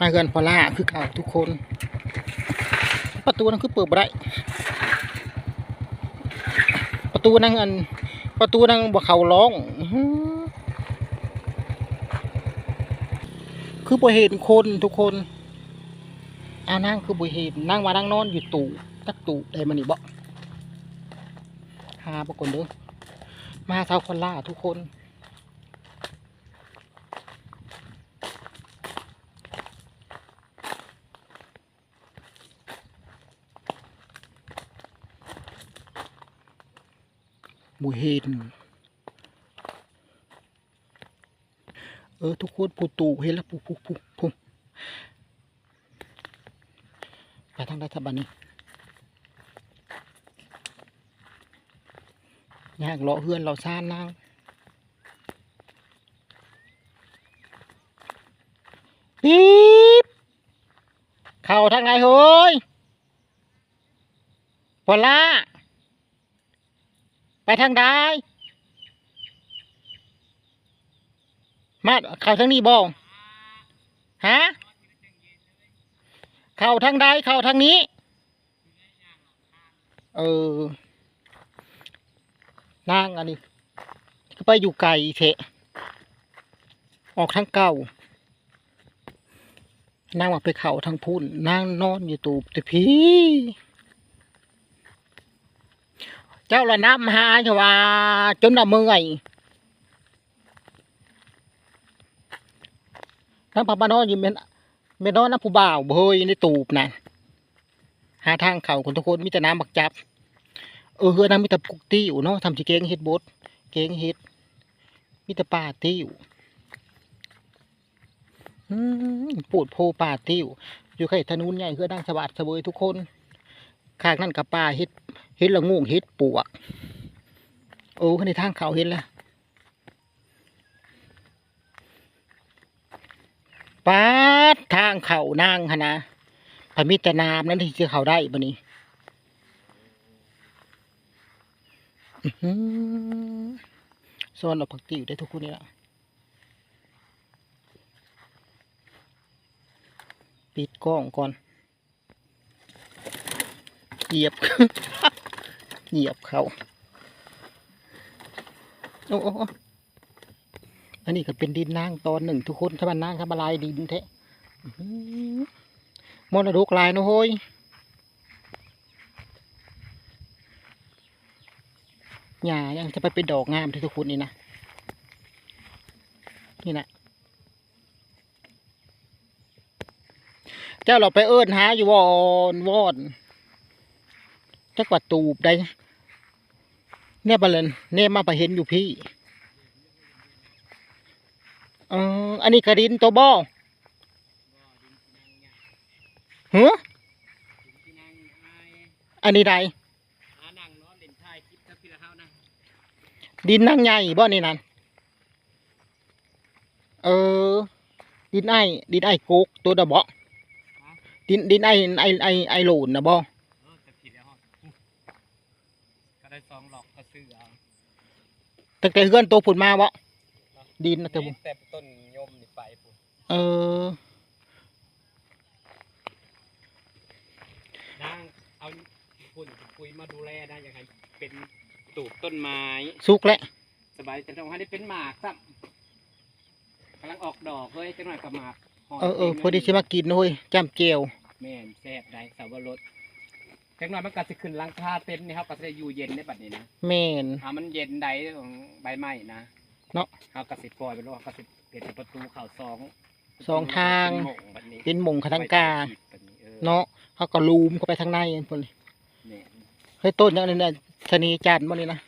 มาเกินพอล่าคือเก่าทุกคน ประตูนั้นคือเปิดบ่ได้ประตูนั่งอัน ประตูนั่งบ่เขาร้องคือหือคือบ่เห็นคนทุกคนอานั่งคือบ่เห็นนั่งมานั่งนอนอยู่ตู่ตักตู่ได้มานี่บ่หาบ่คนเด้อมาเท่าคนล่าทุกคน บ่เห็น เออ ทุกคนผู้ตู่เห็นแล้วผู้ผู้ผู้ผู้ไปทางใดทับันนี้ยากเลาะเฮือนเราซ่านนางปี๊บเข้าทางไหนเฮ้ยพอล่า ไปทางใดมาเข้าทางนี้บ่ฮะเข้าทางใดเข้าทางนี้ เออนางอันนี้ไปอยู่ไกลเถะออกทางเก่านางว่าไปเข่าทางพุ่นนางนอนอยู่ตูบแต่พี่ เจ้าละน้ำหาชว่าจนละเมื่อยทั้งพระบานอยู่เมนเมนนอนน้ำผู้บ่าวเบยในตูบนะหาทางเขาคนทุกคนมีแต่น้ำบักจับ เออเฮือน้ำมีแต่ปุกติ้วเนาะทำจีเกงเฮ็ดบดเกงเฮ็ดมีแต่ป่าติ้วอืมปูดโพป่าติ้วอยู่ไข่ธนูนใหญ่เฮือดังสวัสดเสวยทุกคนข้างนั่นกับป่าเฮ็ด เห็นละงูเห็ดปวก โอ้ในทางเขาเห็นล้วปาดทางเขานางหนนะพมิตรนามนั้นที่จะเขาได้บนี้อื้อหือซ่อนเราผักติวได้ทุกคนนี่ละปิดกล้องก่อนเหยียบ เหยียบเขาโอ้โออันนี้ก็เป็นดินนางตอนหนึ่งทุกคนถ้ามันนางทำอะไรดินแท้อื้อหือมรดกลายนะโฮ้ยหญ้ายังจะไปเป็นดอกงามที่ทุกคนนี่นะ นี่นะเจ้าเราไปเอิ้นหาอยู่วอนวอนจักว่าตูบได้ เนี่ยบาเลนเนี่ยมาไปเห็นอยู่พี่เอออันนี้กระดินตัวบ่หืออันนี้ใดดินนั่งใหญ่บ่นี่นั่นเออ ดินไอ้ดินไอ้โกกตัวดะบ่ดินดินไอ้ไอ้ไอ้ไอ้หลนนะบ่ เออจะผิดแล้วฮอดก็ได้สองหลอกก็ ซื้อเอาตั้งแต่เฮือนตัวผุนมาบ่ดินนะแต่บ่แต่ต้นยมนี่ไปพุ่นเออนางเอาพุ่นคุยมาดูแลนะอย่างไรเป็นตูบต้นไม้สุกแล้วสบายจะต้องให้ได้เป็นหมากซ้ำกำลังออกดอกเฮ้ยจังหน่อยกับหมากหมเออเออพอดีสิมากินนะเฮ้ยจำเจียวแม่นแซ่บได้สาวรส จังหน่อยมันก็จะขึ้นหลังคาเต็นท์นี่ครับก็จะอยู่เย็นในบัดนี้นะแม่นอ่ามันเย็นได้ของใบไม้นะเนาะเอากระสิบปล่อยไปแล้วกระสิบเปิดประตูเข่าสองสองทาง เป็นหม่องบัดนี้เป็นหมงคทังกาไว้ใต้ขีดบัดนี้ออเนาะเขาก็ลูมเข้าไปทางในพุ่นแม่นเฮ้ยต้นอย่างนี้นะชะนีจันทร์บ่นี่นะ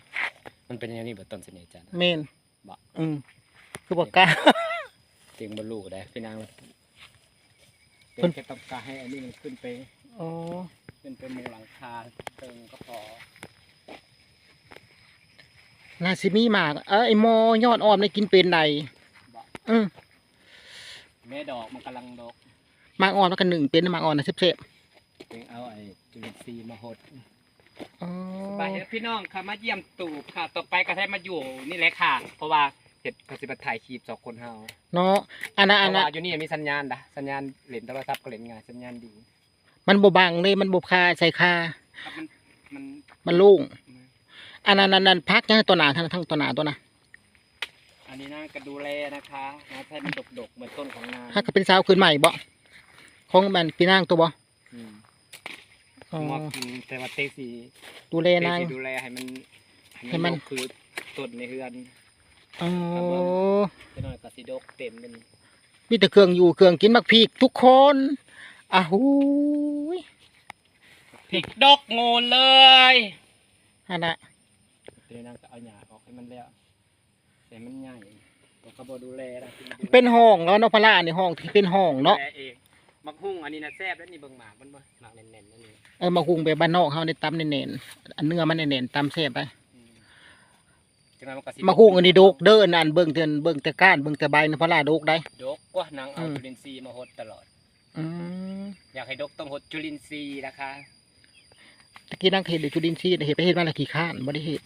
มันเป็นอย่างนี้แบบต้นเสน่ห์จันทร์ แม่นบ่ อืมคือบอกกล้า เตียงบรรลุได้พี่นางเพิ่เพิ่นนจะต้องการให้อันนี้มันขึ้นไป อ๋อ ขึ้นไปมุงหลังคาเติงก็พอนาซิมีหมาก เออไอโมยอดอ่อนได้กินเป็นใดบ่อืมแม่ดอกมันกำลังดอกหมากอ่อนมันกันหนึ่งเป็นหมากอ่อนนะเสพเตียงเอาไอ้จุลินทรีย์มาหดๆอ๋อไปเถอะพี่น้องค่ะมาเยี่ยมตู่ค่ะ ต่อไปก็ให้มาอยู่นี่แหละค่ะ เพราะว่าเฮ็ดเขาสิมาถ่ายคลิปสองคนเฮาเนาะอันน่ะเพอันราะน่ะว่าอยู่นี่มีสัญญาณดะสัญญาณเล่นโทรศัพท์ก็เล่นง่ายสัญญาณดี มันบ่บังเลยมันบ่คาใส่คาครับมันมันมันโล่งอันนั้นอันนั้นพักยังตัวหนาทั้งทั้งตัวหนาตัวน่ะอันนี้นะก็ดูแลนะคะนะให้มันดกๆเหมือนต้นของนาถ้าก็เป็นสาวคืนใหม่บ่ของมันพี่นางตัวบ่อืมอ๋อมอบกินแต่ว่าเต็กสีดูแลเต็กนางสีดูแลให้มันให้มันดกคือต้นในเฮือนอ๋อจะน้อยก็สิดกเต็มเป็นมีแต่เครื่องอยู่เครื่องกินมักพีกทุกคน อะหูยพริกดกงูเลยอันน่ะเดี๋ยวนั่งก็เอาหญ้าออกให้มันแล้วแต่มันใหญ่เราก็บ่ดูแลนะที่มัดูแลเป็นห้องแล้วเนาะพะลานี่ห้องที่เป็นห้องเนาะดูแลเองมักหุ่งอันนี้นะแซ่บแล้วนี่เบิ่งหมากมันบ่หมากแน่นๆนั่นนี่เออมาหุงไปบ้านนอกเฮาในตำเน่นๆอันเนื้อมันเน่นๆตำแซ่บไปอืมจังนั้นมันก็สิมาหุงอันนี้ดกเด้อนั่นเบิ่งเตือนเบิ่งแต่ก้านเบิ่งแต่ใบนะพะลาดกได้ ดกกว่านางเอาอืม จุลินทรีย์มาหดตลอด อืมอยากให้ดกต้องหดจุลินทรีย์นะคะตะกี้นั่งเห็ดเดี๋ยวจุดินทรีย์เห็ดไปเห็ดมาละกี่ข้านบ่ได้เห็ด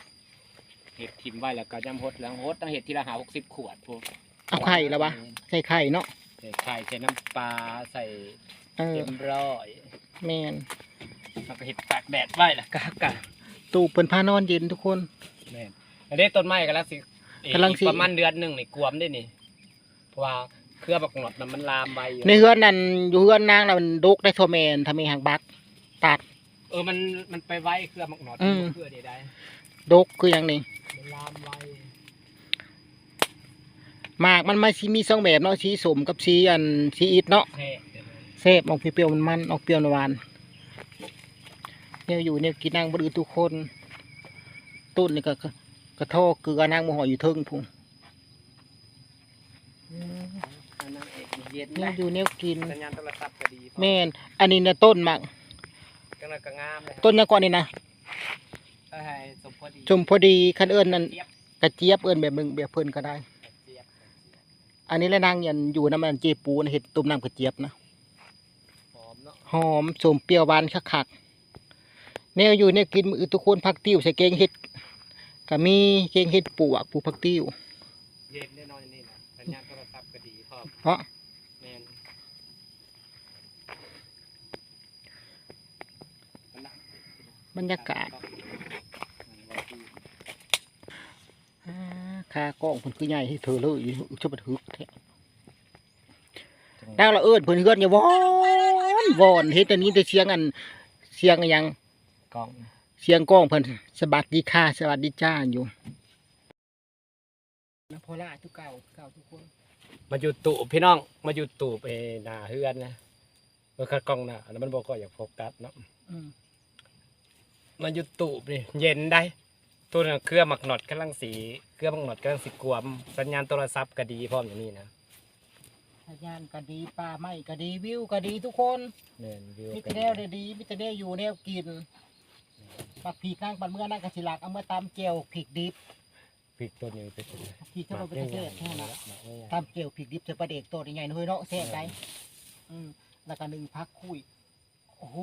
เห็ดทิมไว้แล้วก็ย่ำหดแล้วหดตั้งเห็ดทีละหาหกสิบขวดพวกเอาไข่แล้ววะใส่ไข่เนาะใส่ไข่ใส่น้ำปลาใส่เออเต็มร้อยแม่นแล้วก็เห็ดตากแดดไว้แล้วก็กะตู้เปิ้นพานอนเย็นทุกคน แม่นอันนี้ต้นไม้กำลังสิเอ่อกำลังสิอีประมาณเดือนหนึ่งนี่กวมได้นี่เพราะว่า เครือบักหนอดน่ะมันลามใบอยู่ในเฮือนนั่นอยู่เฮือนนางน่ะมันดกได้โทแมนทำให้หางบัก ตัด เออมันมันไปไว้เครือบักหนอดอืม เครือใดดกคืออย่างนี้ๆมันลามไว้หมากมันมาสีมีสองแบบเนาะสีสมกับสีอันสีอิดเนาะแท้แซ่บออกเปรี้ยวๆมันมันๆออกเปรี้ยวหวานเนี่ยอยู่เนี่ยกินนางบ่อื่นทุกคนต้นนี่ก็ก็กระทอกเกลือนางบ่หอยอยู่เทิงพุ่งอืม อันนั้น เอกเย็นเนี่ยนะอยู่เนี่ยกิน สัญญาณโทรศัพท์ก็ดีพอแม่น อันนี้นะต้นหมากจังเลยก็งามเลยต้นยังก่อนนี่นะก็ให้สมพอดีชมพอดีคันเอิญนั่นเจี๊ยบกระเจี๊ยบเอิญแบบมึงแบบเพิ่นก็ได้ เจี๊ยบอันนี้แหละนางยันอยู่น้ำมันเจปูนะเห็ดตุ่มน้ำกระเจี๊ยบนะ หอมเนาะหอมสมเปรี้ยวหวานคักๆแนวอยู่เนี่ยกินมือทุกคนผักติ้วใส่แกงเห็ดก็มีแกงเห็ดปวกปูผักติ้วเย็นแน่นอนนี่นะสัญญาณโทรศัพท์ก็ดีพร้อมเพราะ แมนมันน่ะ บรรยากาศอ่าคากล้องเพิ่นคือใหญ่ให้เธอเลยชอบบัดฮึกแท้ดาวละเอิญเพิ่นเฮือนอย่าวอนวอนเฮ็ดอันนี้แต่เสียงอันเสียงอันหยังกล้องเสียงกล้องเพิ่นสวัสดีค่ะสวัสดีจ้าอยู่นะพอละทุกเก่าเก่าทุกคน มาอยู่ตู่พี่น้อง มาอยู่ตู่ไปหน้าเฮือนนะเออคัดกล้องหน้าแล้วมันบอกก็อยากโฟกัสเนาะอื มมาอยู่ตู่นี่เย็นได้ตัวนั้นเครือหมักหนอดกำลังสีเครือหมักหนอดกำลังสีกวม สัญญาณโทรศัพท์ก็ดีพร้อมอย่างนี้นะสัญญาณก็ดีป่าไม้ก็ดีวิวก็ดีทุกคนแม่นวิวมีก็แต่แนวได้ดีมีแต่แนวอยู่แนวกินปักผีกนั่งปันเมื่อนั่งกระสิลักเอาเมื่อตำเจียวผิกดิบพริกตัวนี้เป็นตัวนี้ผีเท่าเราเป็นเทศแค่นั้นหละมักง่ายตำเจียวผิกดิบเจอประเด็กตัวใหญ่ๆหน่อยเนาะแซ่บได้อืมแล้วก็หนึ่งพักคุยโอ้โห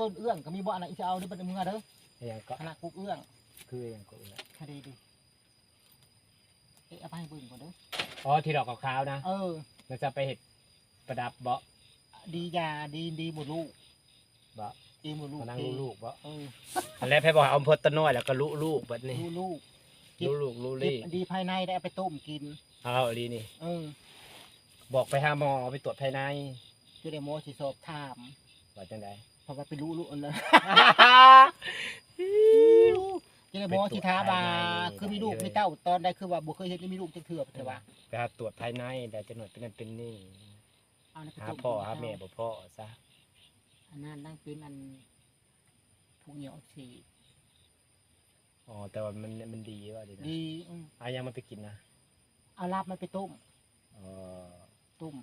ต้นเอื้องก็มีบ่อันไหนจะเอาเด้อบัดนี้มึงอะเด้อๆอย่างก็คณะกุกเอื้องคืออย่างก็เลยคดีดีเอ๊ะเอาไปให้เบิ่งก่อนเด้ออ๋อที่ดอกขาวๆนะเออมันจะไปเห็ดประดับเบาะดียาดีดีหมดลูกเบาะดีหมดลูกมานั่งลูกๆเบาะเอออันแรกให้บอกเอาพดตะน้อยแล้วก็ลูกลูกแบบนี้ลูกลูกลูกลูกลูกเก็บลี่ดีภายในได้เอาไปต้มกิน เอาอันนี้นี่ เออบอกไปหาหมอไปตรวจภายใน คือได้หมอสิสอบถาม ว่าจังไดเพราะว่าไปรู้รู้อันนั้นจะได้หมอสิถามว่าคือมีลูกมีเต้าตอนใดคือว่าบ่เคยเห็นมีลูกจังเทื่อแต่ว่าไปหาตรวจภายในแต่จะหน่อยเป็นนั่นเป็นนี่เอาในไปหาต้มพ่อกินหาแม่บ่พ่อซะอันนั้นนั่งเป็นอันผู้เหนียวสีอ๋อแต่ว่ามันมันดีว่าดีนะดีอืมเอายังมันไปกินนะเอาลาบมันไปต้มอ๋อต้ม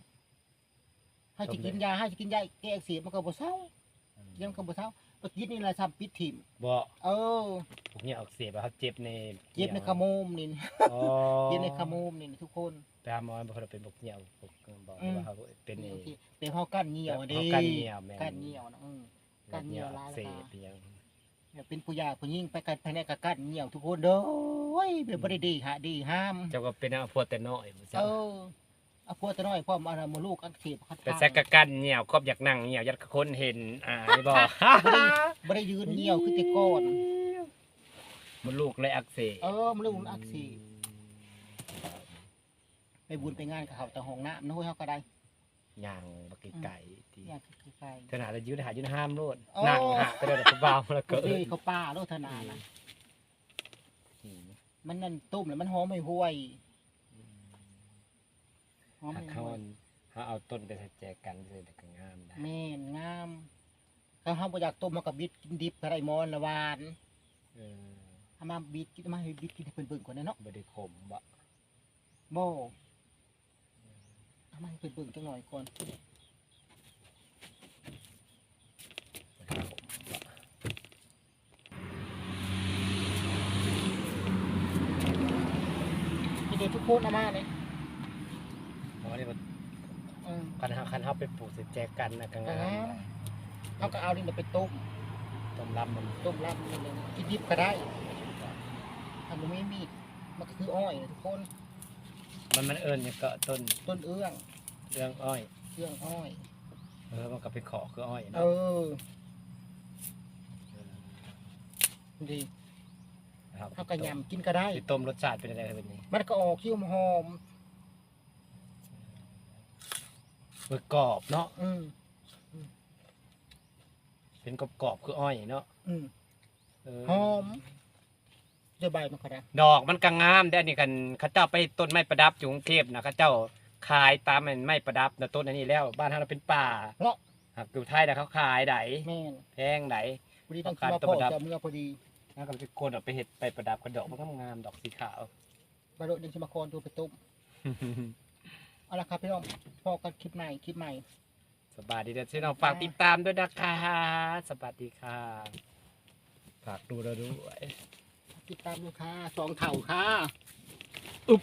ให้สิกินยาให้สิกินยาแก้อักเสบมันก็บ่เศร้าเยังก็บ่เศร้าไปกินนี่แหละซ้ำปิดถิ่มบ่เออพวกนี้อักเสบอะครับเจ็บในเจ็บในขโมมนี่อ๋อเจ็บในขโมมนี่ทุกคนไปหาหมอบ่เขาเป็นพวกเหี่ยวพวกบอกอืมว่าเขาเป็นไอ้โอเคเป็นเฮากั้นเหนียวเขาเด้กั้นเหนียวแม่นกั้นเหนียวนะอืมกั้นเหนียวลายเสแล้วก็พอีหยังอย่าเป็นผู้ยาผู้ยิ่งไปกันภายในกะกันเหี่ยวทุกคนเด้อโอ้ยเป็นบ่ได้ดีหาดีห้าม เจ้าก็เป็นอาพวดแต่น้อยบ่เอเจ้าอ เอาพวกตัวน้อยพ่อมาเอามาลูกอักเสบคัดไปแซกกะกันเหี่ยวครอบอยากนั่งเหี่ยวยัดคนเห็นอ่าไม่บอกบ่ได้ยืนเหี่ยวคือแต่ก่อนมันลูกเลยอักเสบเออมันลูกมันอักเสบไปบุญไปงานกับเขาแต่ห้องน้ำน้อยเฮาก็ได้ย่างบักไก่ที่อยากคือใครขนาดเรายืนหายืนห้ามโลดโอ้นั่งหักก็ได้แต่เบาแล้วก็ก็เอ้ยเขาป้าโลธนานะมันนั่นต้มแล้วมันหอมไม่ห่วย หอมหัไม่กเขาห่วยเขาเอาต้นไปแจกกันเลยแต่ก็งามได้แม่นงามถ้าเฮาบ่อยากต้มมากับบิดกินดิบก็ได้มอนละหวานเออเอามาบิดกินมาให้บิดกินให้เพิ่นเบิ่งก่อนนะเนาะบ่ได้ขมบ่บ่เอามาให้เพิ่นเบิ่งจังหน่อยก่อนบ่ได้ขมบ่นี่เดี๋ยวทุกคนเอามาเลย เพราะว่านี่มัน เออ คัน เฮาคันเฮาไปปลูกสิแจกกันนะก็งามก็งามได้เฮาก็เอานี่มาไปต้มต้มลำมันต้มลำนี่เลยกินดิบก็ได้ถ้าบ่มีมีดมันก็คืออ้อยนะทุกคนมันมันเอิ้นหยังก็ต้นต้นเอื้องเรื่องอ้อยเครื่องอ้อย เออมันก็เป็นขอคืออ้อยเอเนาะอดีครับเฮาก็ยำกินก็ได้สิต้มรสชาติเป็นยังไงครับแบบนี้มันก็ออกคิ้วหอม มือกรอบเนาะอืมเป็นกรอบๆคืออ้อยเนาะอืมเออหอมเดี๋ยวใบมันก็ได้ดอกมันก็งามได้อนี่กันเขาเจ้าไปต้นไม้ประดับอยู่กรุงเทพนะเขาเจ้าขายตามมันไม้ประดับนะต้นอันนี้แล้ว บ้านเราเป็นป่าเนาะหากอยู่ไทยนะเขาขายไดแม่นแพงได พอดีต้องต้องกิกานรมาพ่อตัวประดับจะเอามื่อพอดีแล้วก็ไปโกนออกไปเห็ดไปประดับกระดอกมันก็งามดอกสีขาว บาโดดเดนชิมาคอนตัวไปต้ม เอาละครับพี่น้องพอกันคลิปใหม่คลิปใหม่ สบายดีเด้อที่น้องฝากติดตามด้วยนะคะสวัสดีค่ะฝากดูเราด้วยติดตามลูกค้าสองเถ่าค่ะ อุ๊บ